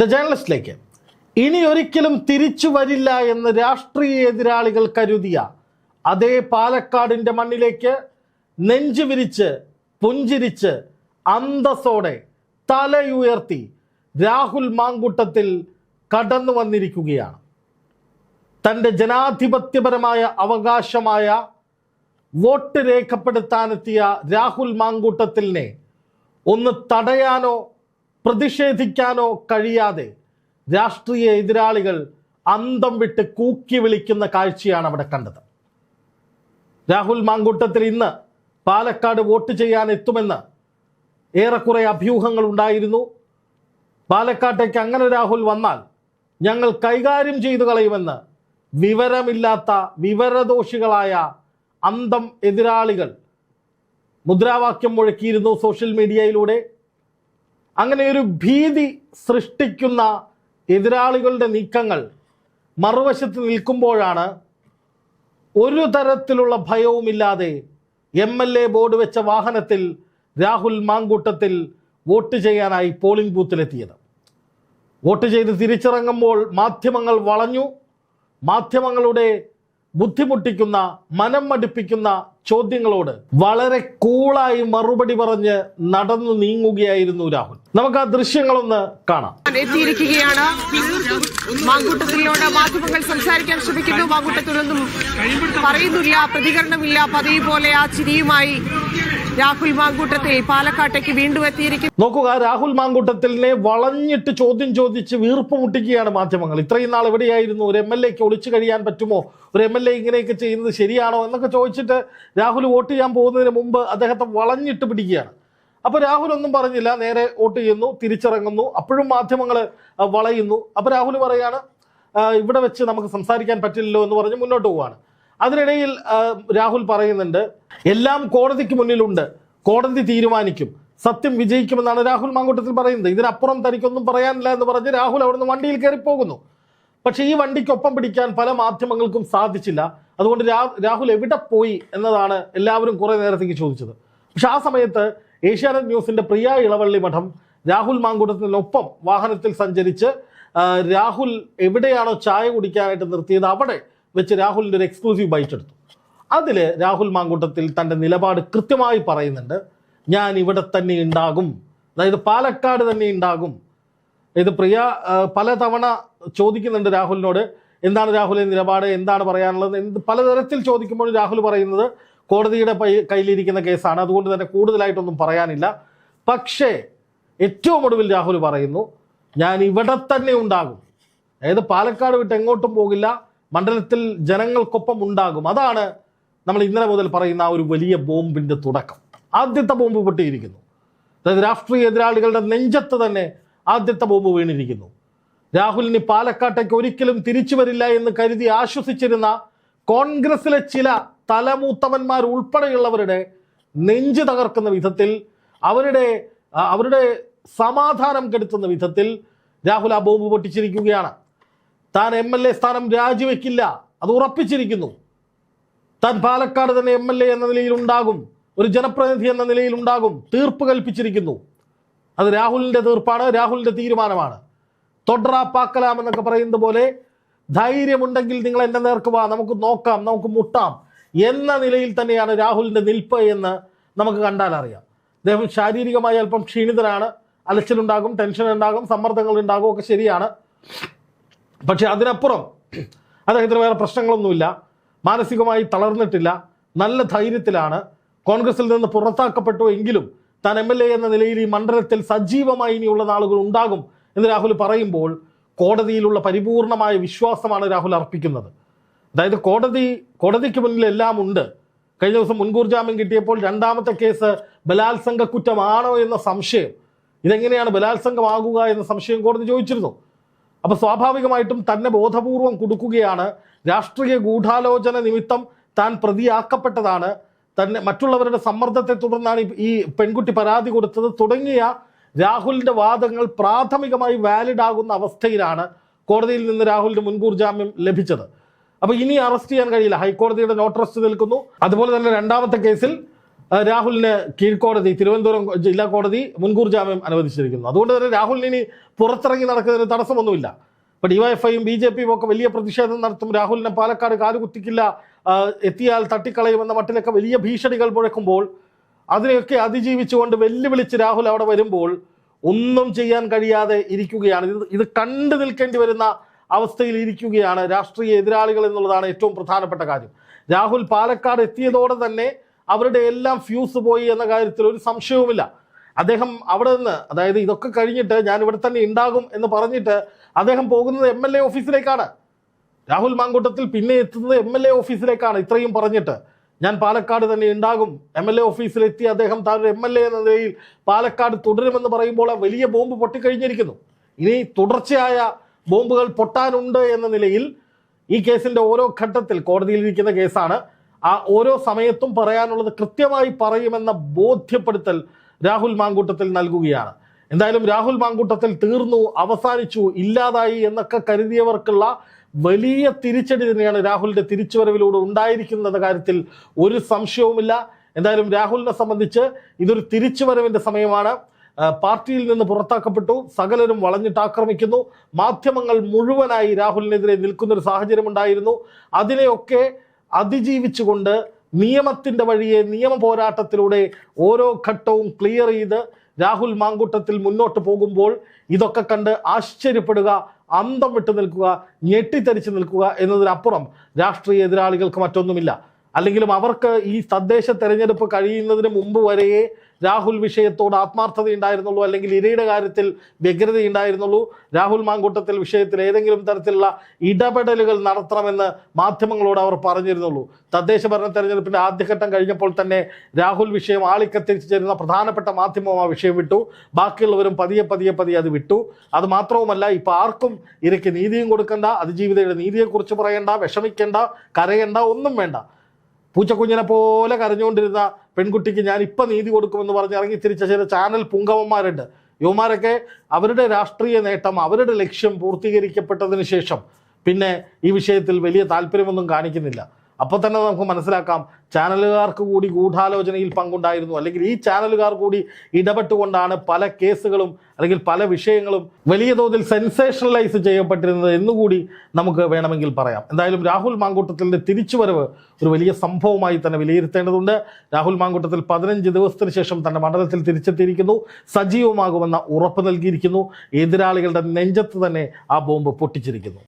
The ജേർണലിസ്റ്റിലേക്ക് ഇനി ഒരിക്കലും തിരിച്ചു വരില്ല എന്ന് രാഷ്ട്രീയ എതിരാളികൾ കരുതിയ അതേ പാലക്കാടിന്റെ മണ്ണിലേക്ക് നെഞ്ചു വിരിച്ച് പുഞ്ചിരിച്ച് അന്തസ്സോടെ തലയുയർത്തി രാഹുൽ മാങ്കൂട്ടത്തിൽ കടന്നു വന്നിരിക്കുകയാണ്. തന്റെ ജനാധിപത്യപരമായ അവകാശമായ വോട്ട് രേഖപ്പെടുത്താനെത്തിയ രാഹുൽ മാങ്കൂട്ടത്തിലിനെ ഒന്ന് തടയാനോ പ്രതിഷേധിക്കാനോ കഴിയാതെ രാഷ്ട്രീയ എതിരാളികൾ അന്തം വിട്ട് കൂക്കി വിളിക്കുന്ന കാഴ്ചയാണ് അവിടെ കണ്ടത്. രാഹുൽ മാങ്കൂട്ടത്തിൽ ഇന്ന് പാലക്കാട് വോട്ട് ചെയ്യാൻ എത്തുമെന്ന് ഏറെക്കുറെ അഭ്യൂഹങ്ങൾ ഉണ്ടായിരുന്നു. പാലക്കാട്ടേക്ക് അങ്ങനെ രാഹുൽ വന്നാൽ ഞങ്ങൾ കൈകാര്യം ചെയ്തു കളയുമെന്ന് വിവരമില്ലാത്ത വിവരദോഷികളായ അന്തം എതിരാളികൾ മുദ്രാവാക്യം മുഴക്കിയിരുന്നു സോഷ്യൽ മീഡിയയിലൂടെ. അങ്ങനെ ഒരു ഭീതി സൃഷ്ടിക്കുന്ന എതിരാളികളുടെ നീക്കങ്ങൾ മറുവശത്ത് നിൽക്കുമ്പോഴാണ് ഒരു തരത്തിലുള്ള ഭയവുമില്ലാതെ എം എൽ എ ബോർഡ് വെച്ച വാഹനത്തിൽ രാഹുൽ മാങ്കൂട്ടത്തിൽ വോട്ട് ചെയ്യാനായി പോളിംഗ് ബൂത്തിലെത്തിയത്. വോട്ട് ചെയ്ത് തിരിച്ചിറങ്ങുമ്പോൾ മാധ്യമങ്ങൾ വളഞ്ഞു. മാധ്യമങ്ങളുടെ ബുദ്ധിമുട്ടിക്കുന്ന മനം മടുപ്പിക്കുന്ന ചോദ്യങ്ങളോട് വളരെ കൂളായി മറുപടി പറഞ്ഞ് നടന്നു നീങ്ങുകയായിരുന്നു രാഹുൽ. നമുക്ക് ആ ദൃശ്യങ്ങളൊന്ന് കാണാം. എത്തിയിരിക്കുകയാണ്. മാങ്കൂട്ടത്തിലൂടെ മാധ്യമങ്ങൾ സംസാരിക്കാൻ ശ്രമിക്കുന്നു. മാങ്കൂട്ടത്തിലൊന്നും പറയുന്നില്ല പ്രതികരണമില്ല. പതിവ് പോലെ ആ ചിരിയുമായി രാഹുൽ മാങ്കൂട്ടത്തിൽ പാലക്കാട്ടേക്ക് വീണ്ടും എത്തിയിരിക്കും നോക്കുക രാഹുൽ മാങ്കൂട്ടത്തിലിനെ വളഞ്ഞിട്ട് ചോദ്യം ചോദിച്ച് വീർപ്പ് മുട്ടിക്കുകയാണ് മാധ്യമങ്ങൾ. ഇത്രയും നാൾ എവിടെയായിരുന്നു? ഒരു എം എൽ എക്ക് ഒളിച്ചു കഴിയാൻ പറ്റുമോ? ഒരു എം എൽ എ ഇങ്ങനെയൊക്കെ ചെയ്യുന്നത് ശരിയാണോ എന്നൊക്കെ ചോദിച്ചിട്ട് രാഹുൽ വോട്ട് ചെയ്യാൻ പോകുന്നതിന് മുമ്പ് അദ്ദേഹത്തെ വളഞ്ഞിട്ട് പിടിക്കുകയാണ്. അപ്പോൾ രാഹുൽ ഒന്നും പറഞ്ഞില്ല നേരെ വോട്ട് ചെയ്യുന്നു തിരിച്ചിറങ്ങുന്നു അപ്പോഴും മാധ്യമങ്ങൾ വളയുന്നു. അപ്പോൾ രാഹുൽ പറയാണ് "ആ, ഇവിടെ വെച്ച് നമുക്ക് സംസാരിക്കാൻ പറ്റില്ലല്ലോ എന്ന് പറഞ്ഞ് മുന്നോട്ട് പോവാണ്. അതിനിടയിൽ രാഹുൽ പറയുന്നുണ്ട് എല്ലാം കോടതിക്ക് മുന്നിലുണ്ട് കോടതി തീരുമാനിക്കും സത്യം വിജയിക്കുമെന്നാണ് രാഹുൽ മാങ്കൂട്ടത്തിൽ പറയുന്നത്. ഇതിനപ്പുറം തനിക്കൊന്നും പറയാനില്ല എന്ന് പറഞ്ഞ് രാഹുൽ അവിടുന്ന് വണ്ടിയിൽ കയറി പോകുന്നു പക്ഷേ ഈ വണ്ടിക്കൊപ്പം പിടിക്കാൻ പല മാധ്യമങ്ങൾക്കും സാധിച്ചില്ല. അതുകൊണ്ട് രാഹുൽ എവിടെ പോയി എന്നതാണ് എല്ലാവരും കുറെ നേരത്തേക്ക് ചോദിച്ചത്. പക്ഷെ ആ സമയത്ത് ഏഷ്യാനെറ്റ് ന്യൂസിന്റെ പ്രിയ ഇളവള്ളി മഠം രാഹുൽ മാങ്കൂട്ടത്തിനൊപ്പം വാഹനത്തിൽ സഞ്ചരിച്ച് രാഹുൽ എവിടെയാണോ ചായ കുടിക്കാനായിട്ട് നിർത്തിയത് അവിടെ വെച്ച് രാഹുലിന്റെ ഒരു എക്സ്ക്ലൂസീവ് ബൈറ്റ് എടുത്തു. അതിൽ രാഹുൽ മാങ്കൂട്ടത്തിൽ തന്റെ നിലപാട് കൃത്യമായി പറയുന്നുണ്ട്. ഞാൻ ഇവിടെ തന്നെ ഉണ്ടാകും. അതായത് പാലക്കാട് തന്നെ ഉണ്ടാകും. ഇത് പ്രിയ പലതവണ ചോദിക്കുന്നുണ്ട് രാഹുലിനോട് എന്താണ് രാഹുലിന്റെ നിലപാട് എന്താണ് പറയാനുള്ളത്? എന്ത് പലതരത്തിൽ ചോദിക്കുമ്പോൾ രാഹുൽ പറയുന്നത് കോടതിയുടെ കയ്യിലിരിക്കുന്ന കേസാണ്. അതുകൊണ്ട് തന്നെ കൂടുതലായിട്ടൊന്നും പറയാനില്ല. പക്ഷേ ഏറ്റവും ഒടുവിൽ രാഹുൽ പറയുന്നു ഞാൻ ഇവിടെ തന്നെ ഉണ്ടാകും. അതായത് പാലക്കാട് വിട്ട് എങ്ങോട്ടും പോകില്ല മണ്ഡലത്തിൽ ജനങ്ങൾക്കൊപ്പം ഉണ്ടാകും. അതാണ് നമ്മൾ ഇന്നലെ മുതൽ പറയുന്ന ആ ഒരു വലിയ ബോംബിന്റെ തുടക്കം. ആദ്യത്തെ ബോംബ് പൊട്ടിയിരിക്കുന്നു. അതായത് രാഷ്ട്രീയ എതിരാളികളുടെ നെഞ്ചത്ത് തന്നെ ആദ്യത്തെ ബോംബ് വീണിരിക്കുന്നു. രാഹുലിന് പാലക്കാട്ടേക്ക് ഒരിക്കലും തിരിച്ചു വരില്ല എന്ന് കരുതി ആശ്വസിച്ചിരുന്ന കോൺഗ്രസിലെ ചില തലമൂത്തവന്മാർ ഉൾപ്പെടെയുള്ളവരുടെ നെഞ്ച് തകർക്കുന്ന വിധത്തിൽ അവരുടെ അവരുടെ സമാധാനം കെടുത്തുന്ന വിധത്തിൽ രാഹുൽ ആ ബോംബ് പൊട്ടിച്ചിരിക്കുകയാണ്. താൻ എം എൽ എ സ്ഥാനം രാജിവെക്കില്ല അത് ഉറപ്പിച്ചിരിക്കുന്നു. താൻ പാലക്കാട് തന്നെ എം എൽ എ എന്ന നിലയിൽ ഉണ്ടാകും ഒരു ജനപ്രതിനിധി എന്ന നിലയിൽ ഉണ്ടാകും തീർപ്പ് കൽപ്പിച്ചിരിക്കുന്നു. അത് രാഹുലിന്റെ തീർപ്പാണ് രാഹുലിന്റെ തീരുമാനമാണ്. തൊഡ്ര പാക്കലാം എന്നൊക്കെ പറയുന്നത് പോലെ ധൈര്യമുണ്ടെങ്കിൽ നിങ്ങൾ എന്റെ നേർക്ക് വാ നമുക്ക് നോക്കാം നമുക്ക് മുട്ടാം എന്ന നിലയിൽ തന്നെയാണ് രാഹുലിന്റെ നിൽപ്പ് എന്ന് നമുക്ക് കണ്ടാൽ അറിയാം. അദ്ദേഹം ശാരീരികമായി അല്പം ക്ഷീണിതനാണ് അലച്ചിലുണ്ടാകും ടെൻഷൻ ഉണ്ടാകും സമ്മർദ്ദങ്ങൾ ഉണ്ടാകും ഒക്കെ ശരിയാണ്. പക്ഷെ അതിനപ്പുറം അദ്ദേഹത്തിന് വേറെ പ്രശ്നങ്ങളൊന്നുമില്ല മാനസികമായി തളർന്നിട്ടില്ല നല്ല ധൈര്യത്തിലാണ്. കോൺഗ്രസിൽ നിന്ന് പുറത്താക്കപ്പെട്ടു എങ്കിലും താൻ എം എൽ എ എന്ന നിലയിൽ ഈ മണ്ഡലത്തിൽ സജീവമായി ഇനിയുള്ള നാളുകൾ ഉണ്ടാകും എന്ന് രാഹുൽ പറയുമ്പോൾ കോടതിയിലുള്ള പരിപൂർണമായ വിശ്വാസമാണ് രാഹുൽ അർപ്പിക്കുന്നത്. അതായത് കോടതി കോടതിക്ക് മുന്നിൽ എല്ലാം ഉണ്ട്. കഴിഞ്ഞ ദിവസം മുൻകൂർ ജാമ്യം കിട്ടിയപ്പോൾ രണ്ടാമത്തെ കേസ് ബലാത്സംഗ കുറ്റമാണോ എന്ന സംശയം. ഇതെങ്ങനെയാണ് ബലാത്സംഗമാകുക എന്ന സംശയം കോടതി ചോദിച്ചിരുന്നു. അപ്പൊ സ്വാഭാവികമായിട്ടും തന്നെ ബോധപൂർവം കൊടുക്കുകയാണ്. രാഷ്ട്രീയ ഗൂഢാലോചന നിമിത്തം താൻ പ്രതിയാക്കപ്പെട്ടതാണ്. തന്നെ മറ്റുള്ളവരുടെ സമ്മർദ്ദത്തെ തുടർന്നാണ് ഈ- പെൺകുട്ടി പരാതി കൊടുത്തത്. തുടങ്ങിയ രാഹുലിന്റെ വാദങ്ങൾ പ്രാഥമികമായി വാലിഡ് ആകുന്ന അവസ്ഥയിലാണ് കോടതിയിൽ നിന്ന് രാഹുലിന് മുൻകൂർ ജാമ്യം ലഭിച്ചത്. അപ്പോൾ ഇനി അറസ്റ്റ് ചെയ്യാൻ കഴിയില്ല. ഹൈക്കോടതിയുടെ നോട്ട് അറസ്റ്റ് നിൽക്കുന്നു. അതുപോലെ തന്നെ രണ്ടാമത്തെ കേസിൽ രാഹുലിന് കീഴ്ക്കോടതി തിരുവനന്തപുരം ജില്ലാ കോടതി മുൻകൂർ ജാമ്യം അനുവദിച്ചിരിക്കുന്നു. അതുകൊണ്ട് തന്നെ രാഹുലിന് ഇനി പുറത്തിറങ്ങി നടക്കുന്നതിന് തടസ്സമൊന്നുമില്ല. ഇപ്പൊ ഡിവൈഎഫ്ഐയും ബി ജെ പിയും ഒക്കെ വലിയ പ്രതിഷേധം നടത്തും. രാഹുലിനെ പാലക്കാട് കാലുകുത്തിക്കില്ല. എത്തിയാൽ തട്ടിക്കളയുമെന്ന മട്ടിലൊക്കെ വലിയ ഭീഷണികൾ മുഴക്കുമ്പോൾ അതിനെയൊക്കെ അതിജീവിച്ചുകൊണ്ട് വെല്ലുവിളിച്ച് രാഹുൽ അവിടെ വരുമ്പോൾ ഒന്നും ചെയ്യാൻ കഴിയാതെ ഇരിക്കുകയാണ്. ഇത് ഇത് കണ്ടു നിൽക്കേണ്ടി വരുന്ന അവസ്ഥയിൽ ഇരിക്കുകയാണ് രാഷ്ട്രീയ എതിരാളികൾ എന്നുള്ളതാണ് ഏറ്റവും പ്രധാനപ്പെട്ട കാര്യം. രാഹുൽ പാലക്കാട് എത്തിയതോടെ തന്നെ അവരുടെ എല്ലാം ഫ്യൂസ് പോയി എന്ന കാര്യത്തിൽ ഒരു സംശയവുമില്ല. അദ്ദേഹം അവിടെ നിന്ന് അതായത് ഇതൊക്കെ കഴിഞ്ഞിട്ട് ഞാൻ ഇവിടെ തന്നെ ഉണ്ടാകും എന്ന് പറഞ്ഞിട്ട് അദ്ദേഹം പോകുന്നത് എം എൽ എ ഓഫീസിലേക്കാണ് രാഹുൽ മാങ്കൂട്ടത്തിൽ പിന്നെ എത്തുന്നത് എം എൽ എ ഓഫീസിലേക്കാണ് ഇത്രയും പറഞ്ഞിട്ട്. ഞാൻ പാലക്കാട് തന്നെ ഉണ്ടാകും. എം എൽ എ ഓഫീസിലെത്തി അദ്ദേഹം താൻ എം എൽ എ എന്ന നിലയിൽ പാലക്കാട് തുടരുമെന്ന് പറയുമ്പോൾ ആ വലിയ ബോംബ് പൊട്ടിക്കഴിഞ്ഞിരിക്കുന്നു. ഇനി തുടർച്ചയായ ബോംബുകൾ പൊട്ടാനുണ്ട് എന്ന നിലയിൽ ഈ കേസിന്റെ ഓരോ ഘട്ടത്തിൽ കോടതിയിലിരിക്കുന്ന കേസാണ്. ആ ഓരോ സമയത്തും പറയാനുള്ളത് കൃത്യമായി പറയുമെന്ന ബോധ്യപ്പെടുത്തൽ രാഹുൽ മാങ്കൂട്ടത്തിൽ നൽകുകയാണ്. എന്തായാലും രാഹുൽ മാങ്കൂട്ടത്തിൽ തീർന്നു അവസാനിച്ചു ഇല്ലാതായി എന്നൊക്കെ കരുതിയവർക്കുള്ള വലിയ തിരിച്ചടി തന്നെയാണ് രാഹുലിന്റെ തിരിച്ചുവരവിലൂടെ ഉണ്ടായിരിക്കുന്ന കാര്യത്തിൽ ഒരു സംശയവുമില്ല. എന്തായാലും രാഹുലിനെ സംബന്ധിച്ച് ഇതൊരു തിരിച്ചുവരവിന്റെ സമയമാണ്. പാർട്ടിയിൽ നിന്ന് പുറത്താക്കപ്പെട്ടു. സകലരും വളഞ്ഞിട്ട് ആക്രമിക്കുന്നു. മാധ്യമങ്ങൾ മുഴുവനായി രാഹുലിനെതിരെ നിൽക്കുന്ന ഒരു സാഹചര്യം ഉണ്ടായിരുന്നു അതിനെയൊക്കെ അതിജീവിച്ചുകൊണ്ട് നിയമത്തിന്റെ വഴിയെ നിയമ പോരാട്ടത്തിലൂടെ ഓരോ ഘട്ടവും ക്ലിയർ ചെയ്ത് രാഹുൽ മാങ്കൂട്ടത്തിൽ മുന്നോട്ട് പോകുമ്പോൾ ഇതൊക്കെ കണ്ട് ആശ്ചര്യപ്പെടുക അന്തം വിട്ടു നിൽക്കുക ഞെട്ടിത്തരിച്ചു നിൽക്കുക എന്നതിനപ്പുറം രാഷ്ട്രീയ എതിരാളികൾക്ക് മറ്റൊന്നുമില്ല. അല്ലെങ്കിലും അവർക്ക് ഈ തദ്ദേശ തെരഞ്ഞെടുപ്പ് കഴിയുന്നതിന് മുമ്പ് വരെയേ രാഹുൽ വിഷയത്തോട് ആത്മാർത്ഥത ഉണ്ടായിരുന്നുള്ളൂ അല്ലെങ്കിൽ ഇരയുടെ കാര്യത്തിൽ വ്യഗ്രത ഉണ്ടായിരുന്നുള്ളൂ രാഹുൽ മാങ്കൂട്ടത്തിൽ വിഷയത്തിൽ ഏതെങ്കിലും തരത്തിലുള്ള ഇടപെടലുകൾ നടത്തണമെന്ന് മാധ്യമങ്ങളോട് അവർ പറഞ്ഞിരുന്നുള്ളൂ. തദ്ദേശ ഭരണ തെരഞ്ഞെടുപ്പിന്റെ ആദ്യഘട്ടം കഴിഞ്ഞപ്പോൾ തന്നെ രാഹുൽ വിഷയം ആളിക്കത്തിച്ചിരുന്ന പ്രധാനപ്പെട്ട മാധ്യമം ആ വിഷയം വിട്ടു. ബാക്കിയുള്ളവരും പതിയെ പതിയെ പതിയെ അത് വിട്ടു. അത് മാത്രവുമല്ല ഇപ്പോൾ ആർക്കും ഇരയ്ക്ക് നീതിയും കൊടുക്കണ്ട അതിജീവിതയുടെ നീതിയെക്കുറിച്ച് പറയണ്ട വിഷമിക്കേണ്ട കരയേണ്ട ഒന്നും വേണ്ട. പൂച്ചക്കുഞ്ഞിനെ പോലെ കരഞ്ഞുകൊണ്ടിരുന്ന പെൺകുട്ടിക്ക് ഞാൻ ഇപ്പം നീതി കൊടുക്കുമെന്ന് പറഞ്ഞ് ഇറങ്ങി തിരിച്ച ചില ചാനൽ പുങ്കവന്മാരുണ്ട്. യുവമാരൊക്കെ അവരുടെ രാഷ്ട്രീയ നേട്ടം അവരുടെ ലക്ഷ്യം പൂർത്തീകരിക്കപ്പെട്ടതിന് ശേഷം പിന്നെ ഈ വിഷയത്തിൽ വലിയ താല്പര്യമൊന്നും കാണിക്കുന്നില്ല. അപ്പോൾ തന്നെ നമുക്ക് മനസ്സിലാക്കാം. ചാനലുകാർക്ക് കൂടി ഗൂഢാലോചനയിൽ പങ്കുണ്ടായിരുന്നു. അല്ലെങ്കിൽ ഈ ചാനലുകാർ കൂടി ഇടപെട്ടുകൊണ്ടാണ് പല കേസുകളും അല്ലെങ്കിൽ പല വിഷയങ്ങളും വലിയ തോതിൽ സെൻസേഷണലൈസ് ചെയ്യപ്പെട്ടിരുന്നത് എന്നുകൂടി നമുക്ക് വേണമെങ്കിൽ പറയാം. എന്തായാലും രാഹുൽ മാങ്കൂട്ടത്തിന്റെ തിരിച്ചുവരവ് ഒരു വലിയ സംഭവമായി തന്നെ വിലയിരുത്തേണ്ടതുണ്ട്. രാഹുൽ മാങ്കൂട്ടത്തിൽ പതിനഞ്ച് ദിവസത്തിന് ശേഷം തന്റെ മണ്ഡലത്തിൽ തിരിച്ചെത്തിയിരിക്കുന്നു. സജീവമാകുമെന്ന ഉറപ്പ് നൽകിയിരിക്കുന്നു. എതിരാളികളുടെ നെഞ്ചത്ത് തന്നെ ആ ബോംബ് പൊട്ടിച്ചിരിക്കുന്നു.